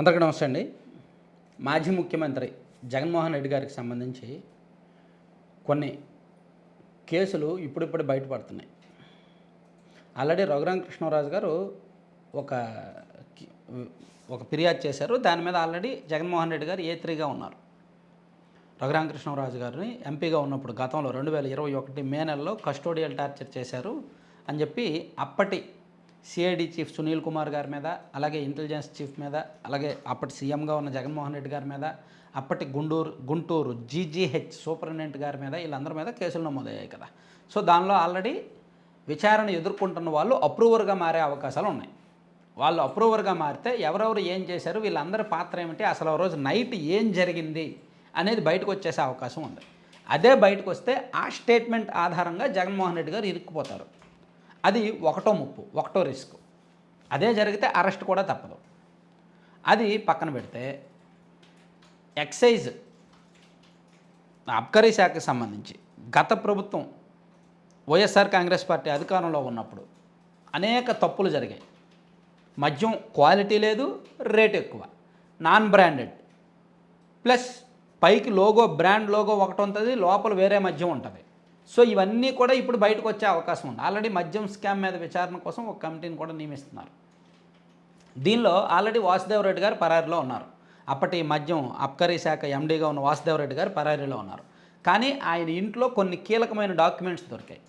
అందరికీ నమస్తే అండి. మాజీ ముఖ్యమంత్రి జగన్మోహన్ రెడ్డి గారికి సంబంధించి కొన్ని కేసులు ఇప్పుడిప్పుడు బయటపడుతున్నాయి. ఆల్రెడీ రఘురామ కృష్ణరాజు గారు ఒక ఒక ఫిర్యాదు చేశారు. దాని మీద ఆల్రెడీ జగన్మోహన్ రెడ్డి గారు ఏ త్రీగా ఉన్నారు. రఘురామ కృష్ణరాజు గారిని ఎంపీగా ఉన్నప్పుడు గతంలో రెండు వేల ఇరవై ఒకటి మే నెలలో కస్టోడియల్ టార్చర్ చేశారు అని చెప్పి అప్పటి సిఐడి చీఫ్ సునీల్ కుమార్ గారి మీద అలాగే ఇంటెలిజెన్స్ చీఫ్ మీద అలాగే అప్పటి సీఎంగా ఉన్న జగన్మోహన్ రెడ్డి గారి మీద అప్పటి గుంటూరు గుంటూరు జీజీహెచ్ సూపరింటెండెంట్ గారి మీద వీళ్ళందరి మీద కేసులు నమోదయ్యాయి కదా. సో దానిలో ఆల్రెడీ విచారణ ఎదుర్కొంటున్న వాళ్ళు అప్రూవర్గా మారే అవకాశాలు ఉన్నాయి. వాళ్ళు అప్రూవర్గా మారితే ఎవరెవరు ఏం చేశారు వీళ్ళందరి పాత్ర ఏమిటి అసలు ఆ రోజు నైట్ ఏం జరిగింది అనేది బయటకు వచ్చేసే అవకాశం ఉంది. అదే బయటకు వస్తే ఆ స్టేట్మెంట్ ఆధారంగా జగన్మోహన్ రెడ్డి గారు ఇరుక్కుపోతారు. అది ఒకటో ముప్పు ఒకటో రిస్క్. అదే జరిగితే అరెస్ట్ కూడా తప్పదు. అది పక్కన పెడితే ఎక్సైజ్ అబ్కరీ శాఖకి సంబంధించి గత ప్రభుత్వం వైఎస్ఆర్ కాంగ్రెస్ పార్టీ అధికారంలో ఉన్నప్పుడు అనేక తప్పులు జరిగాయి. మద్యం క్వాలిటీ లేదు రేట్ ఎక్కువ నాన్ బ్రాండెడ్. ప్లస్ పైకి లోగో బ్రాండ్ లోగో ఒకటి ఉంటుంది లోపల వేరే మద్యం ఉంటుంది. సో ఇవన్నీ కూడా ఇప్పుడు బయటకు వచ్చే అవకాశం ఉంది. ఆల్రెడీ మద్యం స్కామ్ మీద విచారణ కోసం ఒక కమిటీని కూడా నియమిస్తున్నారు. దీనిలో ఆల్రెడీ వాసుదేవ్ రెడ్డి గారు పరారీలో ఉన్నారు. అప్పటి మద్యం అబ్కరీ శాఖ ఎండీగా ఉన్న వాసుదేవ్ రెడ్డి గారు పరారీలో ఉన్నారు. కానీ ఆయన ఇంట్లో కొన్ని కీలకమైన డాక్యుమెంట్స్ దొరికాయి.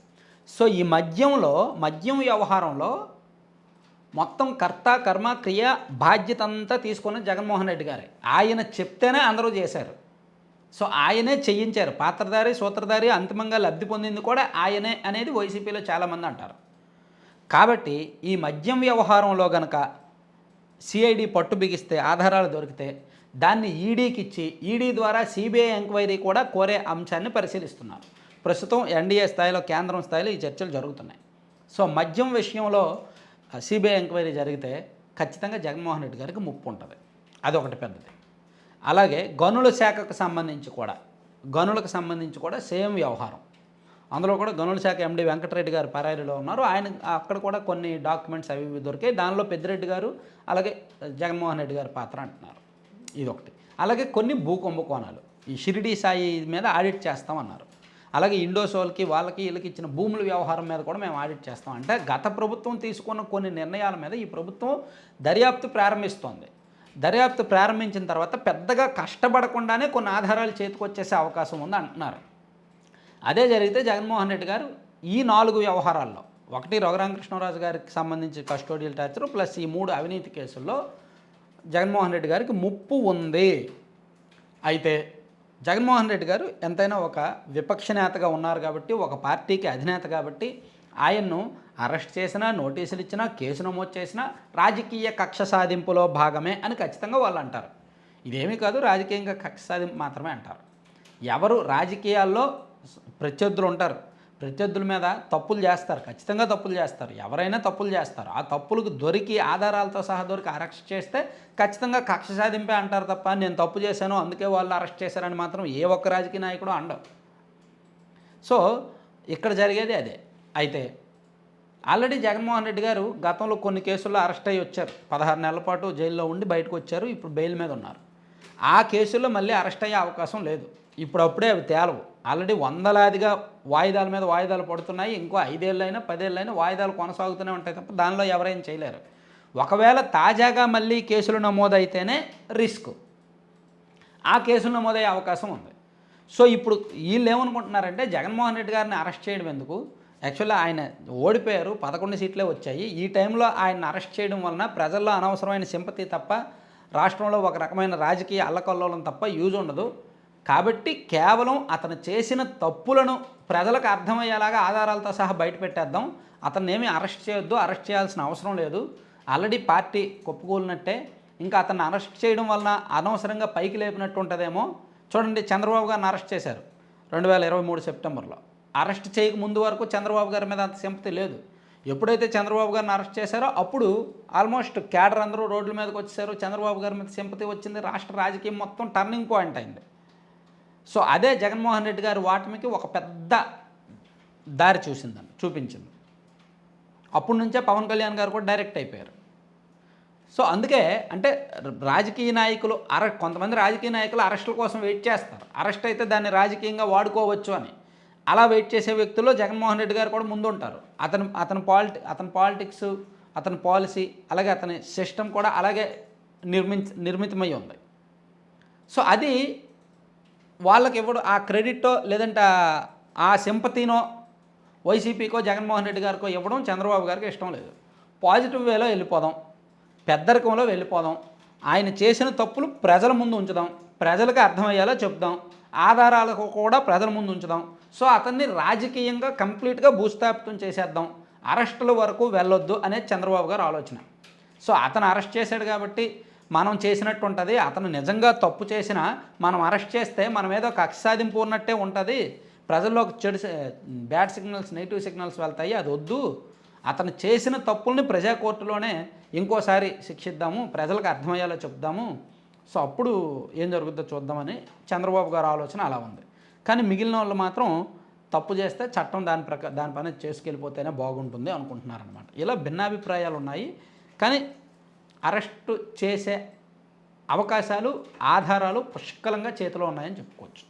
సో ఈ మద్యంలో మద్యం వ్యవహారంలో మొత్తం కర్త కర్మ క్రియ బాధ్యత అంతా తీసుకున్న జగన్మోహన్ రెడ్డి గారే. ఆయన చెప్తేనే అందరూ చేశారు. సో ఆయనే చేయించారు. పాత్రధారి సూత్రధారి అంతిమంగా లబ్ధి పొందింది కూడా ఆయనే అనేది వైసీపీలో చాలామంది అంటారు. కాబట్టి ఈ మద్యం వ్యవహారంలో గనక సిఐడి పట్టు బిగిస్తే ఆధారాలు దొరికితే దాన్ని ఈడీకి ఇచ్చి ఈడీ ద్వారా సిబిఐ ఎంక్వైరీ కూడా కోరే అంశాన్ని పరిశీలిస్తున్నారు. ప్రస్తుతం ఎన్డీఏ స్థాయిలో కేంద్రం స్థాయిలో ఈ చర్చలు జరుగుతున్నాయి. సో మద్యం విషయంలో సిబిఐ ఎంక్వైరీ జరిగితే ఖచ్చితంగా జగన్మోహన్ రెడ్డి గారికి ముప్పు ఉంటుంది. అదొకటి పెద్దది. అలాగే గనుల శాఖకు సంబంధించి కూడా గనులకు సంబంధించి కూడా సేమ్ వ్యవహారం. అందులో కూడా గనుల శాఖ ఎండి వెంకటరెడ్డి గారు పరారీలో ఉన్నారు. ఆయన అక్కడ కూడా కొన్ని డాక్యుమెంట్స్ అవి ఇవి దొరికాయి. దానిలో పెద్దిరెడ్డి గారు అలాగే జగన్మోహన్ రెడ్డి గారి పాత్ర అంటున్నారు. ఇదొకటి. అలాగే కొన్ని భూ కుంభకోణాలు ఈ షిరిడి సాయి మీద ఆడిట్ చేస్తామన్నారు అలాగే ఇండోసోల్కి వాళ్ళకి వీళ్ళకి ఇచ్చిన భూముల వ్యవహారం మీద కూడా మేము ఆడిట్ చేస్తాం. అంటే గత ప్రభుత్వం తీసుకున్న కొన్ని నిర్ణయాల మీద ఈ ప్రభుత్వం దర్యాప్తు ప్రారంభిస్తోంది. దర్యాప్తు ప్రారంభించిన తర్వాత పెద్దగా కష్టపడకుండానే కొన్ని ఆధారాలు చేతికొచ్చేసే అవకాశం ఉంది అంటున్నారు. అదే జరిగితే జగన్మోహన్ రెడ్డి గారు ఈ నాలుగు వ్యవహారాల్లో ఒకటి రఘురామకృష్ణరాజు గారికి సంబంధించి కస్టోడియల్ టార్చర్ ప్లస్ ఈ మూడు అవినీతి కేసుల్లో జగన్మోహన్ రెడ్డి గారికి ముప్పు ఉంది. అయితే జగన్మోహన్ రెడ్డి గారు ఎంతైనా ఒక విపక్ష నేతగా ఉన్నారు కాబట్టి ఒక పార్టీకి అధినేత కాబట్టి ఆయన్ను అరెస్ట్ చేసినా నోటీసులు ఇచ్చినా కేసు నమోదు చేసినా రాజకీయ కక్ష సాధింపులో భాగమే అని ఖచ్చితంగా వాళ్ళు అంటారు. ఇదేమీ కాదు రాజకీయంగా కక్ష సాధింపు మాత్రమే అంటారు. ఎవరు రాజకీయాల్లో ప్రత్యర్థులు ఉంటారు. ప్రత్యర్థుల మీద తప్పులు చేస్తారు. ఖచ్చితంగా తప్పులు చేస్తారు. ఎవరైనా తప్పులు చేస్తారు. ఆ తప్పులకు దొరికి ఆధారాలతో సహా దొరికి అరెస్ట్ చేస్తే ఖచ్చితంగా కక్ష సాధింపే అంటారు తప్ప నేను తప్పు చేశాను అందుకే వాళ్ళు అరెస్ట్ చేశారని మాత్రం ఏ ఒక్క రాజకీయ నాయకుడు అండవు. సో ఇక్కడ జరిగేది అదే. అయితే ఆల్రెడీ జగన్మోహన్ రెడ్డి గారు గతంలో కొన్ని కేసుల్లో అరెస్ట్ అయ్యి వచ్చారు. పదహారు నెలల పాటు జైల్లో ఉండి బయటకు వచ్చారు ఇప్పుడు బెయిల్ మీద ఉన్నారు. ఆ కేసుల్లో మళ్ళీ అరెస్ట్ అయ్యే అవకాశం లేదు. ఇప్పుడు అప్పుడే అవి తేలవు. ఆల్రెడీ వందలాదిగా వాయిదాల మీద వాయిదాలు పడుతున్నాయి. ఇంకో ఐదేళ్ళైనా పదేళ్ళైనా వాయిదాలు కొనసాగుతూనే ఉంటాయి తప్ప దానిలో ఎవరైనా చేయలేరు. ఒకవేళ తాజాగా మళ్ళీ కేసులు నమోదైతేనే రిస్క్. ఆ కేసులు నమోదయ్యే అవకాశం ఉంది. సో ఇప్పుడు వీళ్ళు ఏమనుకుంటున్నారంటే జగన్మోహన్ రెడ్డి గారిని అరెస్ట్ చేయడం ఎందుకు? యాక్చువల్లీ ఆయన ఓడిపోయారు పదకొండు సీట్లే వచ్చాయి. ఈ టైంలో ఆయన అరెస్ట్ చేయడం వలన ప్రజల్లో అనవసరమైన సింపతి తప్ప రాష్ట్రంలో ఒక రకమైన రాజకీయ అల్లకల్లోలం తప్ప యూజ్ ఉండదు. కాబట్టి కేవలం అతను చేసిన తప్పులను ప్రజలకు అర్థమయ్యేలాగా ఆధారాలతో సహా బయట పెట్టేద్దాం. అతన్ని ఏమీ అరెస్ట్ చేయొద్దు అరెస్ట్ చేయాల్సిన అవసరం లేదు. ఆల్రెడీ పార్టీ కొప్పుకూలినట్టే. ఇంకా అతన్ని అరెస్ట్ చేయడం వలన అనవసరంగా పైకి లేపినట్టు ఉంటుందేమో. చూడండి చంద్రబాబు గారిని అరెస్ట్ చేశారు. రెండు వేల ఇరవై మూడు సెప్టెంబర్లో. అరెస్ట్ చేయక ముందు వరకు చంద్రబాబు గారి మీద అంత సింపతి లేదు. ఎప్పుడైతే చంద్రబాబు గారిని అరెస్ట్ చేశారో అప్పుడు ఆల్మోస్ట్ క్యాడర్ అందరూ రోడ్ల మీదకి వచ్చేసారు చంద్రబాబు గారి మీద సింపతి వచ్చింది. రాష్ట్ర రాజకీయం మొత్తం టర్నింగ్ పాయింట్ అయింది. సో అదే జగన్మోహన్ రెడ్డి గారి వాటమికి ఒక పెద్ద దారి చూసిందని చూపించింది. అప్పటి నుంచే పవన్ కళ్యాణ్ గారు కూడా డైరెక్ట్ అయిపోయారు. సో అందుకే అంటే రాజకీయ నాయకులు అరె కొంతమంది రాజకీయ నాయకులు అరెస్టుల కోసం వెయిట్ చేస్తారు. అరెస్ట్ అయితే దాన్ని రాజకీయంగా వాడుకోవచ్చు అని. అలా వెయిట్ చేసే వ్యక్తుల్లో జగన్మోహన్ రెడ్డి గారు కూడా ముందుంటారు. అతను అతని పాలిటి అతని పాలిటిక్స్ అతని పాలసీ అలాగే అతని సిస్టమ్ కూడా అలాగే నిర్మించ నిర్మితమై ఉంది. సో అది వాళ్ళకి ఎవడు ఆ క్రెడిట్టో లేదంటే ఆ- ఆ సింపతినో వైసీపీకో జగన్మోహన్ రెడ్డి గారికో ఇవ్వడం చంద్రబాబు గారికి ఇష్టం లేదు. పాజిటివ్ వేలో వెళ్ళిపోదాం. పెద్దరికంలో వెళ్ళిపోదాం. ఆయన చేసిన తప్పులు ప్రజల ముందు ఉంచుదాం. ప్రజలకు అర్థమయ్యేలా చెప్దాం. ఆధారాలకు కూడా ప్రజల ముందు ఉంచుదాం. సో అతన్ని రాజకీయంగా కంప్లీట్గా భూస్థాపితం చేసేద్దాం. అరెస్టుల వరకు వెళ్ళొద్దు అనేది చంద్రబాబు గారు ఆలోచన. సో అతను అరెస్ట్ చేశాడు కాబట్టి మనం చేసినట్టు ఉంటుంది. అతను నిజంగా తప్పు చేసినా మనం అరెస్ట్ చేస్తే మన మీద కక్ష సాధింపు ఉన్నట్టే ఉంటుంది. ప్రజల్లోకి చెడు బ్యాడ్ సిగ్నల్స్ నెగిటివ్ సిగ్నల్స్ వెళ్తాయి. అది వద్దు. అతను చేసిన తప్పుల్ని ప్రజా కోర్టులోనే ఇంకోసారి శిక్షిద్దాము. ప్రజలకు అర్థమయ్యేలా చెప్దాము. సో అప్పుడు ఏం జరుగుద్దో చూద్దామని చంద్రబాబు గారు ఆలోచన అలా ఉంది. కానీ మిగిలిన వాళ్ళు మాత్రం తప్పు చేస్తే చట్టం దాని ప్రకా దానిపైన చేసుకెళ్ళిపోతేనే బాగుంటుంది అనుకుంటున్నారనమాట ఇలా భిన్నాభిప్రాయాలు ఉన్నాయి. కానీ అరెస్టు చేసే అవకాశాలు ఆధారాలు పుష్కలంగా చేతిలో ఉన్నాయని చెప్పుకోవచ్చు.